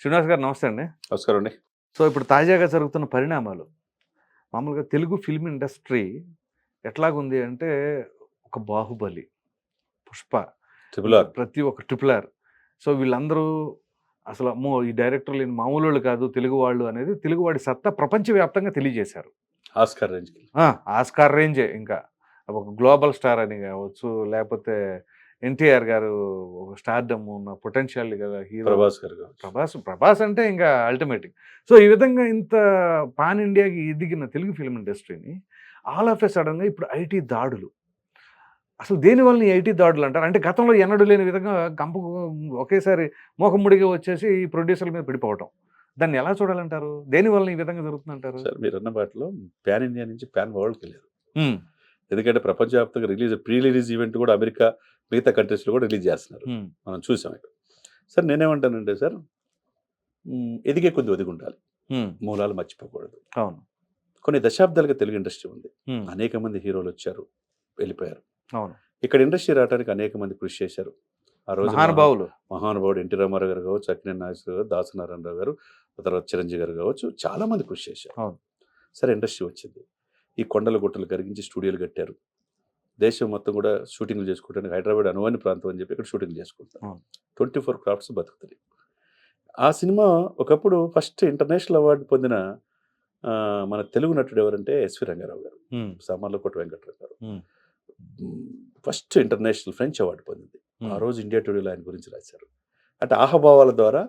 శ్రీనివాస్ గారు నమస్తే అండి. నమస్కారం అండి. సో ఇప్పుడు తాజాగా జరుగుతున్న పరిణామాలు. మామూలుగా తెలుగు ఫిల్మ్ ఇండస్ట్రీ ఎట్లాగుంది అంటే ఒక బాహుబలి పుష్ప ట్రిపుల్ ఆర్. ప్రతి ఒక్క ట్రిపుల్ ఆర్. సో వీళ్ళందరూ అసలు అమ్మో ఈ డైరెక్టర్లు ఈయన మామూలు వాళ్ళు కాదు తెలుగు వాళ్ళు అనేది తెలుగువాడి సత్తా ప్రపంచవ్యాప్తంగా తెలియజేశారు. ఆస్కార్ రేంజ్కి. ఆ, ఆస్కార్ రేంజే ఇంకా. ఒక గ్లోబల్ స్టార్ అని కావచ్చు లేకపోతే ఎన్టీఆర్ గారు ఒక స్టార్డమ్ ఉన్న పొటెన్షియల్ కదా హీరో. ప్రభాస్ గారు. ప్రభాస్ ప్రభాస్ అంటే ఇంకా అల్టిమేట్ సో ఈ విధంగా ఇంత పాన్ ఇండియాకి ఎదిగిన తెలుగు ఫిల్మ్ ఇండస్ట్రీని ఆల్ ఆఫ్ ఎ సడన్గా ఇప్పుడు ఐటీ దాడులు. అసలు దేని వల్ల ఐటీ దాడులు అంటారు? అంటే గతంలో ఎన్నడూ లేని విధంగా గంప ఒకేసారి మోకముడిగా వచ్చేసి ఈ ప్రొడ్యూసర్ల మీద పడిపోవటం. దాన్ని ఎలా చూడాలంటారు? దేని వల్ల ఈ విధంగా జరుగుతుందంటారు? సార్ మీరు అన్న వాటిలో ప్యాన్ ఇండియా నుంచి ప్యాన్ వరల్డ్కి వెళ్ళారు. ఎందుకంటే ప్రపంచవ్యాప్తంగా రిలీజ్ ప్రీ రిలీజ్ ఈవెంట్ కూడా అమెరికా మిగతా కంట్రీస్లో కూడా రిలీజ్ చేస్తున్నారు. మనం చూసాం ఇక్కడ. సార్ నేనేమంటానంటే సార్ ఎదిగే కొద్ది ఒదిగి ఉండాలి మూలాలు మర్చిపోకూడదు. అవును. కొన్ని దశాబ్దాలుగా తెలుగు ఇండస్ట్రీ ఉంది. అనేక మంది హీరోలు వచ్చారు వెళ్ళిపోయారు. అవును. ఇక్కడ ఇండస్ట్రీ రావడానికి అనేక మంది కృషి చేశారు. ఆ రోజు మహానుభావులు. మహానుభావుడు ఎన్టీ రామారావు గారు కావచ్చు అక్కినేని నాగేశ్వర గారు దాసనారాయణరావు గారు తర్వాత చిరంజీవి గారు కావచ్చు చాలా మంది కృషి చేశారు. అవును. సరే ఇండస్ట్రీ వచ్చింది. ఈ కొండల గుట్టలు కరిగించి స్టూడియోలు కట్టారు. దేశం మొత్తం కూడా షూటింగ్లు చేసుకోవడానికి హైదరాబాద్ అనువైన ప్రాంతం అని చెప్పి ఇక్కడ షూటింగ్ చేసుకుంటారు. అవును. ట్వంటీ ఫోర్ క్రాఫ్ట్స్ బతుకుతుంది ఆ సినిమా ఒకప్పుడు ఫస్ట్ ఇంటర్నేషనల్ అవార్డు పొందిన మన తెలుగు నటుడు ఎవరంటే ఎస్వి రంగారావు గారు. సామర్లకోట వెంకటరావు గారు. ఫస్ట్ ఇంటర్నేషనల్ ఫ్రెంచ్ అవార్డు పొందింది. ఆ రోజు ఇండియా టుడేలో ఆయన గురించి రాశారు. అంటే ఆహాభావాల ద్వారా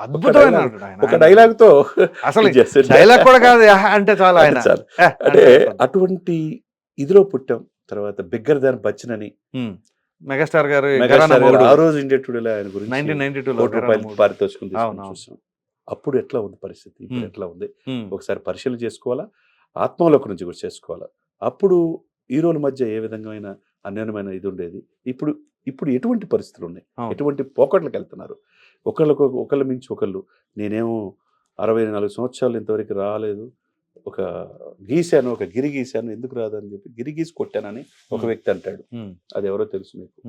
అద్భుతమైన. ఒక డైలాగ్తో అసలు. డైలాగ్ కూడా కాదు అంటే చాలా ఆయన. అంటే అంటే అటువంటి ఇదిలో పుట్టాం. తర్వాత బిగ్గర్ దాన్ బచ్చన్ అని ఉమ్, మెగాస్టార్ గారు ఆ రోజు ఇండియా టుడేలో ఆయన గురించి పారితోషికం. చూసాం. అప్పుడు ఎట్లా ఉంది పరిస్థితి? ఇప్పుడు. ఎట్లా ఉంది? ఒకసారి పరిశీలన చేసుకోవాలా? ఆత్మలోకి నుంచి కూడా చేసుకోవాలా? అప్పుడు హీరోల మధ్య ఏ విధమైన అన్యోన్యమైన ఇది ఉండేది? ఇప్పుడు ఇప్పుడు ఎటువంటి పరిస్థితులు ఉన్నాయి. ఎటువంటి పోకట్లకు వెళ్తున్నారు? ఒకళ్ళకు ఒకళ్ళ మించి ఒకళ్ళు. నేనేమో అరవై నాలుగు సంవత్సరాలు ఇంతవరకు రాలేదు. ఒక గీశాను ఒక గిరి గీశాను. ఎందుకు రాదని చెప్పి గిరి గీసి కొట్టానని ఒక. వ్యక్తి అంటాడు. అది ఎవరో తెలుసు మీకు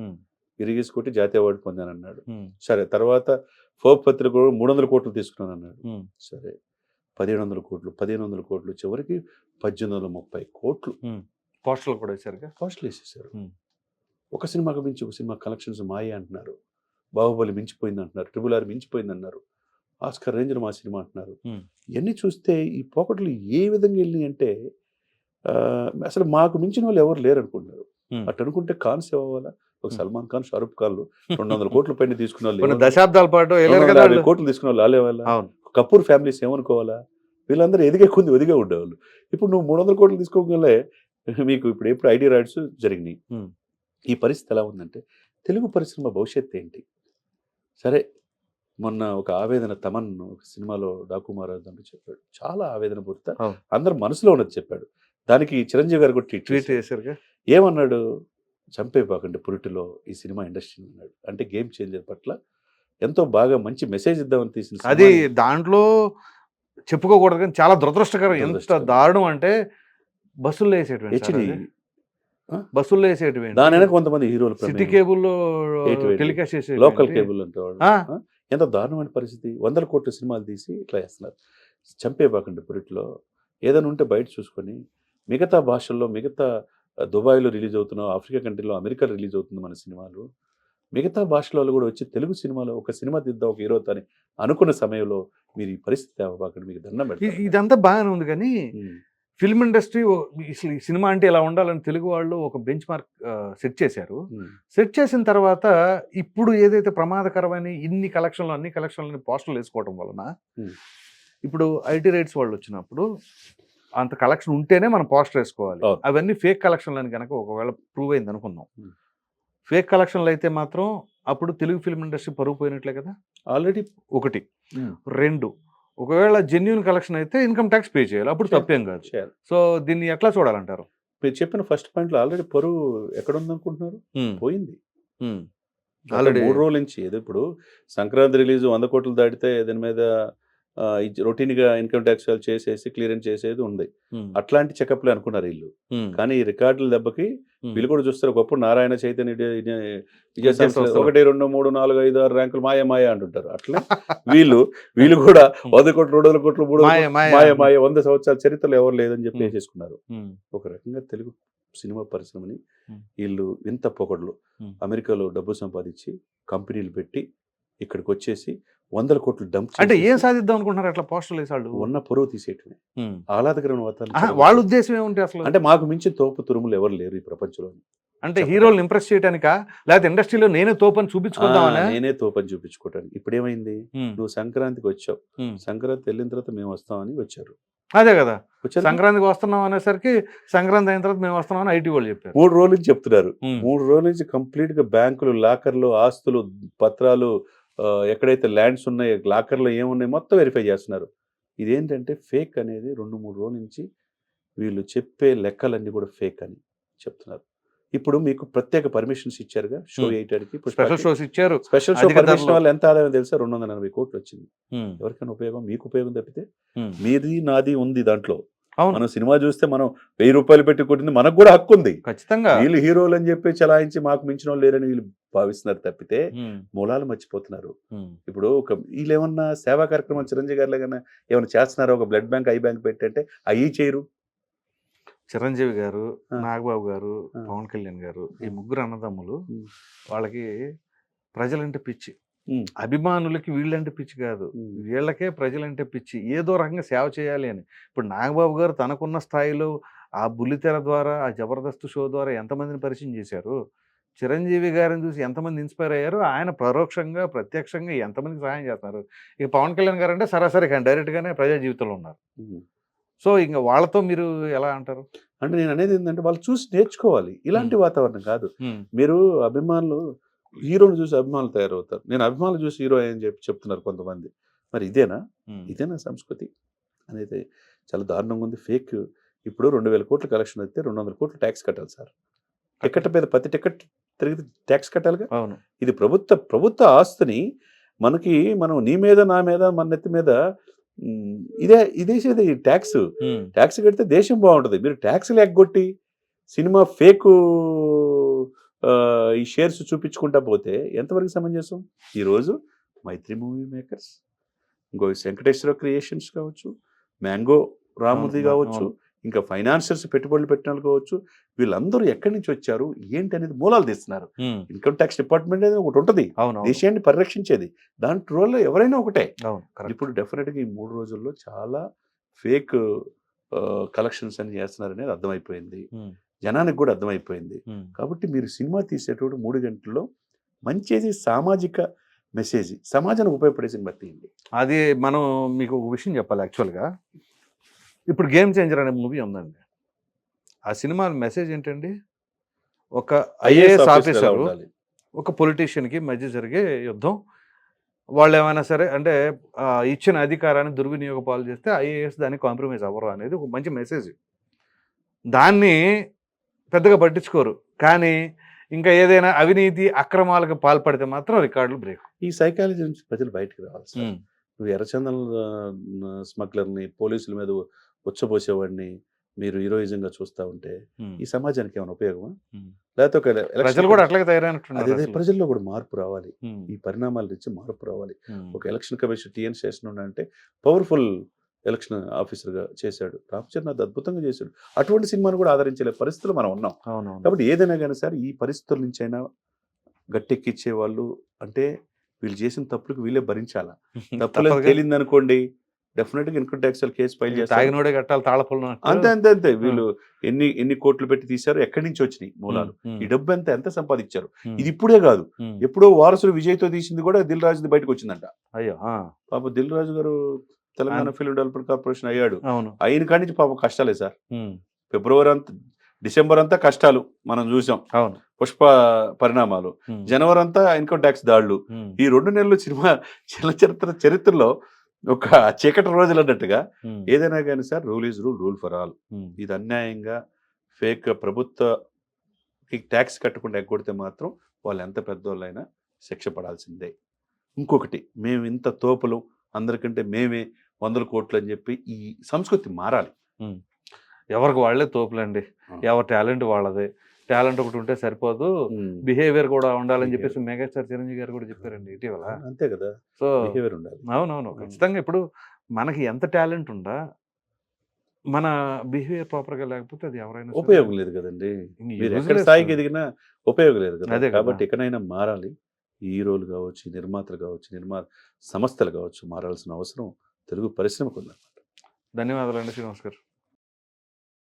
గిరి గీసి కొట్టి జాతీయ అవార్డు పొందాను అన్నాడు సరే తర్వాత ఫోక్ పత్రిక కూడా మూడు వందల కోట్లు తీసుకున్నాను అన్నాడు సరే పదిహేను వందల కోట్లు పదిహేను వందల కోట్లు చివరికి పద్దెనిమిది వందల ముప్పై కోట్లు. పోస్టర్లు కూడా వేశారుగా కాస్ట్లు వేసేసారు. ఒక సినిమాకి మించి ఒక సినిమా కలెక్షన్స్ మాయే అంటున్నారు. బాహుబలి మించిపోయింది అంటున్నారు ట్రిపుల్ ఆర్ మించిపోయింది అన్నారు ఆస్కర్ రేంజర్ మా సినిమా అంటున్నారు. ఇవన్నీ చూస్తే ఈ పోకట్లు ఏ విధంగా వెళ్ళినాయి అంటే అసలు మాకు మించిన వాళ్ళు ఎవరు లేరు అనుకుంటున్నారు. అటు అనుకుంటే ఖాన్స్ అవ్వాలా ఒక. సల్మాన్ ఖాన్ షారుఖ్ ఖాన్లు రెండు వందల కోట్ల పైన తీసుకున్న వాళ్ళు? దశాబ్దాల పాటు. కోట్లు తీసుకున్న వాళ్ళు వాళ్ళే వాళ్ళ అవును కపూర్ ఫ్యామిలీస్ ఏమనుకోవాలా వీళ్ళందరూ ఎదిగే కొంది ఒదిగే ఉండేవాళ్ళు ఇప్పుడు నువ్వు మూడు వందల కోట్లు తీసుకోగలే మీకు ఇప్పుడు ఎప్పుడు ఐడి రైట్స్ జరిగినాయి. ఈ పరిస్థితి ఎలా ఉందంటే తెలుగు పరిశ్రమ భవిష్యత్తు ఏంటి సరే మొన్న ఒక ఆవేదన తమన్ ఒక సినిమాలో డాకుమారాజు అంటూ చెప్పాడు. చాలా ఆవేదన పూర్త. అందరు మనసులో ఉన్నది చెప్పాడు. దానికి చిరంజీవి గారు కూడా ట్వీట్ చేశారు. చేశారుగా? ఏమన్నాడు? చంపేపాకండి పురిటిలో ఈ సినిమా ఇండస్ట్రీ అన్నాడు. అంటే గేమ్ చేంజర్ పట్ల ఎంతో బాగా మంచి మెసేజ్ ఇద్దామని తీసిన అది దాంట్లో చెప్పుకోకూడదు కానీ చాలా దురదృష్టకరం. ఎంత. దారుణం అంటే బస్సుల్లో వేసేటువంటి బస్సుల్లో వేసేటువంటి? దాని కొంతమంది హీరోలు సిటీ. కేబుల్లో 820. టెలికాస్ట్ చేసే లోకల్ కేబుల్ అంటే? ఎంత దారుణమైన పరిస్థితి. వందల కోట్ల సినిమాలు తీసి ఇట్లా చేస్తున్నారు. చంపేపాకండి పురిట్లో. ఏదైనా ఉంటే బయట చూసుకొని. మిగతా భాషల్లో మిగతా దుబాయ్లో రిలీజ్ అవుతున్నావు ఆఫ్రికా కంట్రీలో అమెరికా రిలీజ్ అవుతుంది మన సినిమాలు. మిగతా భాషలలో కూడా వచ్చి తెలుగు సినిమాలో ఒక సినిమా తీద్దాం ఒక హీరోతో అని అనుకున్న సమయంలో మీరు ఈ పరిస్థితి అవ్వకండి మీకు దండం పెడతారు ఇదంతా బాగానే ఉంది కానీ. ఫిల్మ్ ఇండస్ట్రీ అసలు ఈ సినిమా అంటే ఇలా ఉండాలని తెలుగు వాళ్ళు ఒక బెంచ్ మార్క్ సెట్ చేశారు. సెట్ చేసిన తర్వాత ఇప్పుడు ఏదైతే ప్రమాదకరమైన ఇన్ని కలెక్షన్లు అన్ని కలెక్షన్లు పోస్టర్లు వేసుకోవడం వలన. ఇప్పుడు ఐటీ రైట్స్ వాళ్ళు వచ్చినప్పుడు అంత కలెక్షన్ ఉంటేనే మనం పోస్టర్ వేసుకోవాలి అవును. అవన్నీ ఫేక్ కలెక్షన్లు అని కనుక ఒకవేళ ప్రూవ్ అయింది అనుకుందాం Hmm. ఫేక్ కలెక్షన్లు అయితే మాత్రం అప్పుడు తెలుగు ఫిల్మ్ ఇండస్ట్రీ పరుగు పోయినట్లే కదా ఆల్రెడీ ఒకటి. రెండు ఒకవేళ జెన్యున్ కలెక్షన్ అయితే ఇన్కమ్ ట్యాక్స్ పే చేయాలి. అప్పుడు. తప్పేం కాదు. చేయాలి. సో దీన్ని ఎట్లా చూడాలంటారు? మీరు చెప్పిన ఫస్ట్ పాయింట్లో ఆల్రెడీ పరువు ఎక్కడ ఉందనుకుంటున్నారు పోయింది. Already- మూడు రోజుల నుంచి ఏదో ఇప్పుడు సంక్రాంతి రిలీజ్ వంద కోట్లు దాటితే దీని మీద రొటీన్గా ఇన్కమ్ ట్యాక్స్ చేసేసి క్లియరెన్స్ చేసేది ఉంది అట్లాంటి చెకప్లే అనుకున్నారు వీళ్ళు కానీ ఈ రికార్డుల దెబ్బకి. వీళ్ళు కూడా చూస్తారు ఒకప్పుడు నారాయణ చైతన్య. ఒకటి రెండు మూడు నాలుగు ఐదు ఆరు ర్యాంకులు మాయ మాయ అంటుంటారు అట్లా వీళ్ళు వీళ్ళు కూడా వంద కోట్లు రెండు వందల కోట్లు మూడు మాయ, మాయ. వంద సంవత్సరాల చరిత్రలో ఎవరు లేదని చెప్పి. వేసేసుకున్నారు ఉమ్, ఒక రకంగా తెలుగు సినిమా పరిశ్రమని. వీళ్ళు వింత పొగడ్లు. అమెరికాలో డబ్బు సంపాదించి కంపెనీలు పెట్టి ఇక్కడికి వచ్చేసి వందల కోట్లు డంప్ అంటే ఏం సాధిద్దాం అనుకుంటున్నారు అట్లా పోస్టర్లు వేసాళ్ళు ఉన్న పొరుగు తీసేయటమే. ఆహ్లాదకరమైన ఆహా, వాతావరణం వాళ్ళ ఉద్దేశం ఏముంటి అసలు? అంటే మాకు మించి తోపు తురుములు ఎవరు లేరు ఈ ప్రపంచంలో అంటే హీరోలను ఇంప్రెస్ చేయడానికా లేకపోతే ఇండస్ట్రీలో నేనే తోపని చూపించుకుందామనే? నేనే తోపని చూపించుకోవటానికి. ఇప్పుడు ఏమైంది నువ్వు సంక్రాంతికి వచ్చావు. సంక్రాంతి వెళ్ళిన తర్వాత మేము వస్తామని వచ్చారు. అదే కదా. సంక్రాంతికి వస్తున్నాం అనేసరికి సంక్రాంతి అయిన తర్వాత మేము వస్తున్నాం అని ఐటీ వాళ్ళు చెప్పారు. మూడు రోజుల నుంచి చెప్తున్నారు. మూడు రోజుల నుంచి కంప్లీట్గా బ్యాంకులు లాకర్లు ఆస్తులు పత్రాలు ఎక్కడైతే ల్యాండ్స్ ఉన్నాయో లాకర్లో ఏమున్నాయి మొత్తం వెరిఫై చేస్తున్నారు. ఇదేంటంటే ఫేక్ అనేది రెండు మూడు రోజుల నుంచి వీళ్ళు చెప్పే లెక్కలన్నీ కూడా ఫేక్ అని చెప్తున్నారు. ఇప్పుడు మీకు ప్రత్యేక పర్మిషన్స్ ఇచ్చారుగా షో. వేయటానికి స్పెషల్ షోస్ ఇచ్చారు. Special show permission. వల్ల ఎంత ఆదాయం తెలుసా? రెండు వందల ఎనభై కోట్లు వచ్చింది. ఎవరికైనా ఉపయోగం? మీకు ఉపయోగం తప్పితే. మీది నాది ఉంది దాంట్లో. మనం సినిమా చూస్తే మనం వెయ్యి రూపాయలు పెట్టి కొట్టింది మనకు కూడా హక్కు ఉంది ఖచ్చితంగా వీళ్ళు హీరోలు అని చెప్పి చలాయించి మాకు మించిన వాళ్ళు లేరని వీళ్ళు భావిస్తున్నారు తప్పితే మూలాలు మర్చిపోతున్నారు. ఇప్పుడు ఒక వీళ్ళు ఏమన్నా సేవా కార్యక్రమం చిరంజీవి గారు ఏమన్నా ఏమైనా చేస్తున్నారా ఒక బ్లడ్ బ్యాంక్ ఐ బ్యాంక్ పెట్టంటే అయ్యి చేయరు చిరంజీవి గారు. నాగబాబు గారు. పవన్ కళ్యాణ్ గారు ఈ ముగ్గురు అన్నదమ్ములు. వాళ్ళకి ప్రజలంటే పిచ్చి. అభిమానులకి వీళ్ళంటే పిచ్చి కాదు. వీళ్ళకే ప్రజలంటే పిచ్చి. ఏదో రకంగా సేవ చేయాలి అని. ఇప్పుడు నాగబాబు గారు తనకున్న స్థాయిలో ఆ బుల్లితెర ద్వారా ఆ జబర్దస్త్ షో ద్వారా ఎంతమందిని పరిచయం చేశారు? చిరంజీవి గారిని చూసి ఎంతమంది ఇన్స్పైర్ అయ్యారు? ఆయన పరోక్షంగా ప్రత్యక్షంగా ఎంతమందికి సహాయం చేస్తున్నారు? ఇక పవన్ కళ్యాణ్ గారు అంటే సరాసరి డైరెక్ట్గానే ప్రజా జీవితంలో ఉన్నారు. సో ఇంకా వాళ్ళతో మీరు ఎలా అంటారు? అంటే నేను అనేది ఏంటంటే వాళ్ళు చూసి నేర్చుకోవాలి. ఇలాంటి వాతావరణం కాదు. మీరు అభిమానులు హీరోని చూసి అభిమానులు తయారవుతారు. నేను అభిమానులు చూసి హీరో అని చెప్పి చెప్తున్నారు కొంతమంది. మరి ఇదేనా? ఇదేనా సంస్కృతి? అనేది చాలా దారుణంగా ఉంది. ఫేక్. ఇప్పుడు రెండు వేల కోట్ల కలెక్షన్ అయితే రెండు వందల కోట్లు ట్యాక్స్ కట్టాలి సార్. టికెట్ మీద ప్రతి టికెట్ తిరిగి ట్యాక్స్ కట్టాలిగా? అవును. ఇది ప్రభుత్వ ప్రభుత్వ ఆస్తిని మనకి మనం నీ మీద నా మీద మన నెత్తి మీద ఇదే ఇదేసేది ట్యాక్స్. ట్యాక్స్ కడితే దేశం బాగుంటుంది. మీరు ట్యాక్స్ లేకొట్టి సినిమా ఫేక్ ఈ షేర్స్ చూపించుకుంటా పోతే ఎంతవరకు సమంజసం ఈరోజు మైత్రి మూవీ మేకర్స్ ఇంకో వెంకటేశ్వర క్రియేషన్స్ కావచ్చు మ్యాంగో రాముది అవును, కావచ్చు. ఇంకా ఫైనాన్షియర్స్ పెట్టుబడులు పెట్టిన కావచ్చు వీళ్ళందరూ ఎక్కడి నుంచి వచ్చారు ఏంటి అనేది మూలాలు తీస్తున్నారు. ఇన్కమ్ ట్యాక్స్ డిపార్ట్మెంట్ అనేది ఒకటి ఉంటుంది. దేశాన్ని పరిరక్షించేది దాంట్లో ఎవరైనా ఒకటే. ఇప్పుడు డెఫినెట్గా ఈ మూడు రోజుల్లో చాలా ఫేక్ కలెక్షన్స్ అని చేస్తున్నారనేది అర్థమైపోయింది ఉమ్. జనానికి కూడా అర్థమైపోయింది. కాబట్టి మీరు సినిమా తీసేటప్పుడు మూడు గంటల్లో మంచిది సామాజిక మెసేజ్ సమాజానికి ఉపయోగపడే సినిమా తీయండి. అది మనం మీకు ఒక విషయం చెప్పాలి యాక్చువల్గా. ఇప్పుడు గేమ్ చేంజర్ అనే మూవీ ఉందండి. ఆ సినిమా మెసేజ్ ఏంటండి? ఒక ఐఏఎస్ ఆఫీసర్? ఒక పొలిటీషియన్కి మధ్య జరిగే యుద్ధం. వాళ్ళు ఏమైనా సరే అంటే ఇచ్చిన అధికారాన్ని దుర్వినియోగ పాలు చేస్తే ఐఏఎస్ దాన్ని కాంప్రమైజ్ అవ్వరు అనేది ఒక మంచి మెసేజ్. దాన్ని పెద్దగా పట్టించుకోరు. కానీ ఇంకా ఏదైనా అవినీతి అక్రమాలకు పాల్పడితే మాత్రం రికార్డులు బ్రేక్. ఈ సైకాలజీ నుంచి ప్రజలు బయటకు రావాలి సార్. నువ్వు ఎర్రచందన స్మగ్లర్ని పోలీసుల మీద ఉచ్చబోసేవాడిని మీరు హీరోయిజంగా చూస్తూ ఉంటే ఈ సమాజానికి ఏమైనా ఉపయోగమా. లేకపోతే ఒక ప్రజలు కూడా అట్లాగే అదే తయారైనట్టున్నారు అదే అసలు. ప్రజల్లో కూడా మార్పు రావాలి. ఈ పరిణామాల నుంచి మార్పు రావాలి. ఒక ఎలక్షన్ కమిషన్ టిఎన్ శేషన్ అంటే పవర్ఫుల్ ఎలక్షన్ ఆఫీసర్గా చేశాడు. రామ్ చరణ్ అది అద్భుతంగా చేశాడు. అటువంటి సినిమాను కూడా ఆదరించలే పరిస్థితులు మనం ఉన్నాం. కాబట్టి ఏదైనా కానీ సార్ ఈ పరిస్థితుల నుంచి అయినా గట్టెక్కిచ్చే వాళ్ళు అంటే వీళ్ళు చేసిన తప్పులకు వీళ్ళే భరించాలా? తప్పులు. తేలింది అనుకోండి డెఫినెట్గా ఇన్కమ్ ట్యాక్స్ కేసు ఫైల్ చేస్తారు. కట్టాలి అంతే అంతే అంతే. వీళ్ళు ఎన్ని ఎన్ని కోట్లు పెట్టి తీశారు ఎక్కడి నుంచి వచ్చినాయి మూలాలు? ఈ డబ్బు ఎంత ఎంత సంపాదించారు? ఇది ఇప్పుడే కాదు. ఎప్పుడో వారసులు విజయ్తో తీసింది కూడా దిల్ రాజుది బయటకు వచ్చిందంట. అయ్యో పాప దిల్ రాజు గారు తెలంగాణ ఫిల్మ్ డెవలప్మెంట్ కార్పొరేషన్ అయ్యాడు. అవును. అయిన కాడి నుంచి పాప కష్టాలే సార్. ఫిబ్రవరి అంతా డిసెంబర్ అంతా కష్టాలు మనం చూసాం. అవును. పుష్ప పరిణామాలు. జనవరి అంతా ఇన్కమ్ ట్యాక్స్ దాడులు. ఈ రెండు నెలలు సినిమా చలచరిత్ర చరిత్రలో ఒక చీకటి రోజులు అన్నట్టుగా ఏదైనా కానీ sir rule is rule rule for all. ఇది అన్యాయంగా ఫేక్ ప్రభుత్వకి ట్యాక్స్ కట్టకుండా ఎగ్గొడితే మాత్రం వాళ్ళు ఎంత పెద్దోళ్ళైనా శిక్ష పడాల్సిందే. ఇంకొకటి మేము ఇంత తోపులు అందరికంటే మేమే వందల కోట్లు అని చెప్పి ఈ సంస్కృతి మారాలి. ఎవరికి వాళ్ళే తోపులండి. ఎవరి టాలెంట్ వాళ్ళదే. టాలెంట్ ఒకటి ఉంటే సరిపోదు. బిహేవియర్ కూడా ఉండాలని చెప్పేసి మెగాస్టార్ చిరంజీవి గారు కూడా చెప్పారండి ఇటీవల. అంతే కదా. సో బిహేవియర్ ఉండాలి. అవునవును. ఖచ్చితంగా ఇప్పుడు మనకి ఎంత టాలెంట్ ఉందా మన బిహేవియర్ ప్రాపర్గా లేకపోతే అది ఎవరైనా ఉపయోగం లేదు కదండి. మీరు ఎక్కడ. స్థాయికి ఎదిగినా ఉపయోగం లేదు కదా. అదే. కాబట్టి ఎక్కడైనా మారాలి. హీరోలు కావచ్చు నిర్మాతలు కావచ్చు నిర్మా సంస్థలు కావచ్చు మారాల్సిన అవసరం తెలుగు పరిశ్రమకు ఉంది ధన్యవాదాలండి శ్రీనివాస్ గారు